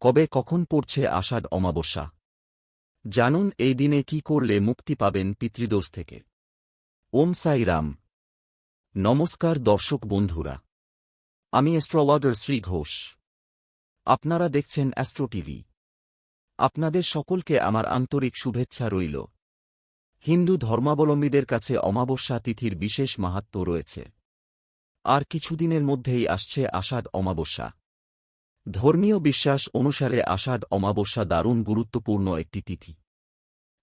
কবে কখন পড়ছে আষাঢ় অমাবস্যা? জানুন এই দিনে কি করলে মুক্তি পাবেন পিতৃদোষ থেকে। ওম সাই রাম। নমস্কার দর্শক বন্ধুরা। আমি অ্যাস্ট্রোলজার শ্রী ঘোষ। আপনারা দেখছেন অ্যাস্ট্রো টিভি। আপনাদের সকলকে আমার আন্তরিক শুভেচ্ছা রইল। হিন্দু ধর্মাবলম্বীদের কাছে অমাবস্যা তিথির বিশেষ মাহাত্ম্য রয়েছে। আর কিছুদিনের মধ্যেই আসছে আষাঢ় অমাবস্যা। ধর্মীয় বিশ্বাস অনুসারে আষাঢ় অমাবস্যা দারুণ গুরুত্বপূর্ণ একটি তিথি।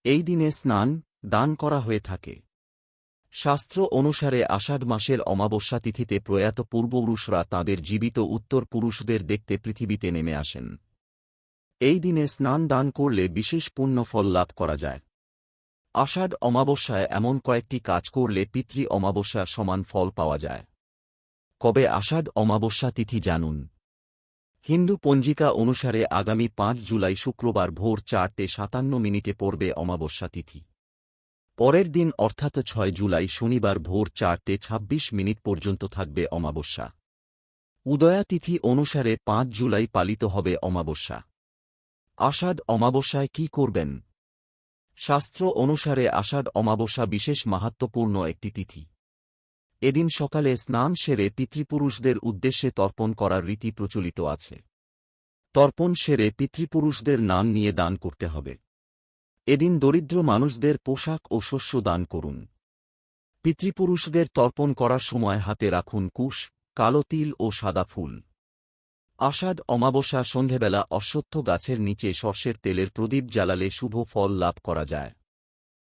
এই দিনে স্নান, দান করা হয়ে থাকে। শাস্ত্র অনুসারে আষাঢ় মাসের অমাবস্যা তিথিতে প্রয়াত পূর্বপুরুষরা তাঁদের জীবিত উত্তর পুরুষদের দেখতে পৃথিবীতে নেমে আসেন। এই দিনে স্নান দান করলে বিশেষ পুণ্য ফল লাভ করা যায়। আষাঢ় অমাবস্যায় এমন কয়েকটি কাজ করলে পিতৃ অমাবস্যা সমান ফল পাওয়া যায়। কবে আষাঢ় অমাবস্যা তিথি জানুন? হিন্দু পঞ্জিকা অনুসারে আগামী পাঁচ জুলাই শুক্রবার ভোর চারটে সাতান্ন মিনিটে পড়বে অমাবস্যা তিথি। পরের দিন অর্থাৎ ছয় জুলাই শনিবার ভোর চারটে ২৬ মিনিট পর্যন্ত থাকবে অমাবস্যা। উদয়া তিথি অনুসারে পাঁচ জুলাই পালিত হবে অমাবস্যা। আষাঢ় অমাবস্যায় কি করবেন? শাস্ত্র অনুসারে আষাঢ় অমাবস্যা বিশেষ মাহাত্ম্যপূর্ণ একটি তিথি। এদিন সকালে স্নান সেরে পিতৃপুরুষদের উদ্দেশ্যে তর্পণ করার রীতি প্রচলিত আছে। তর্পণ সেরে পিতৃপুরুষদের নাম নিয়ে দান করতে হবে। এদিন দরিদ্র মানুষদের পোশাক ও শস্য দান করুন। পিতৃপুরুষদের তর্পণ করার সময় হাতে রাখুন কুশ, কালো তিল ও সাদা ফুল। আষাঢ় অমাবস্যা সন্ধেবেলা অশ্বত্থ গাছের নিচে শস্যের তেলের প্রদীপ জ্বালালে শুভ ফল লাভ করা যায়।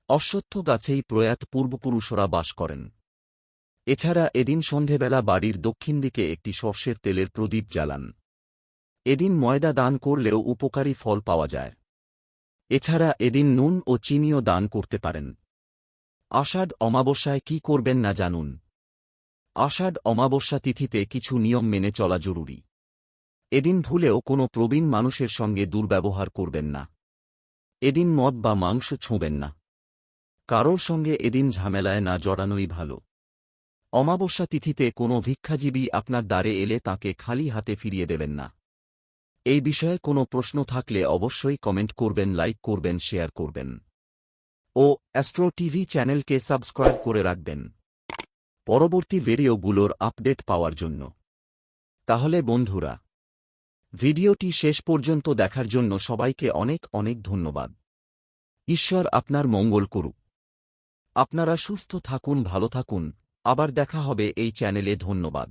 অশ্বত্থ গাছেই প্রয়াত পূর্বপুরুষরা বাস করেন। এছাড়া এদিন সন্ধেবেলা বাড়ির দক্ষিণ দিকে একটি সর্ষের তেলের প্রদীপ জ্বালান। এদিন ময়দা দান করলেও উপকারী ফল পাওয়া যায়। এছাড়া এদিন নুন ও চিনিও দান করতে পারেন। আষাঢ় অমাবস্যায় কি করবেন না জানুন। আষাঢ় অমাবস্যা তিথিতে কিছু নিয়ম মেনে চলা জরুরি। এদিন ভুলেও কোনো প্রবীণ মানুষের সঙ্গে দুর্ব্যবহার করবেন না। এদিন মদ বা মাংস ছোঁবেন না। কারোর সঙ্গে এদিন ঝামেলায় না জড়ানোই ভালো। অমাবস্যা তিথিতে কোনো ভিক্ষাজীবী আপনার দ্বারে এলে তাকে খালি হাতে ফিরিয়ে দেবেন না। এই বিষয়ে কোনো প্রশ্ন থাকলে অবশ্যই কমেন্ট করবেন, লাইক করবেন, শেয়ার করবেন। ও অ্যাস্ট্রো টিভি চ্যানেলকে সাবস্ক্রাইব করে রাখবেন। পরবর্তী ভিডিওগুলোর আপডেট পাওয়ার জন্য। তাহলে বন্ধুরা, ভিডিওটি শেষ পর্যন্ত দেখার জন্য সবাইকে অনেক অনেক ধন্যবাদ। ঈশ্বর আপনার মঙ্গল করুক। আপনারা সুস্থ থাকুন, ভালো থাকুন। আবার দেখা হবে এই চ্যানেলে ধন্যবাদ।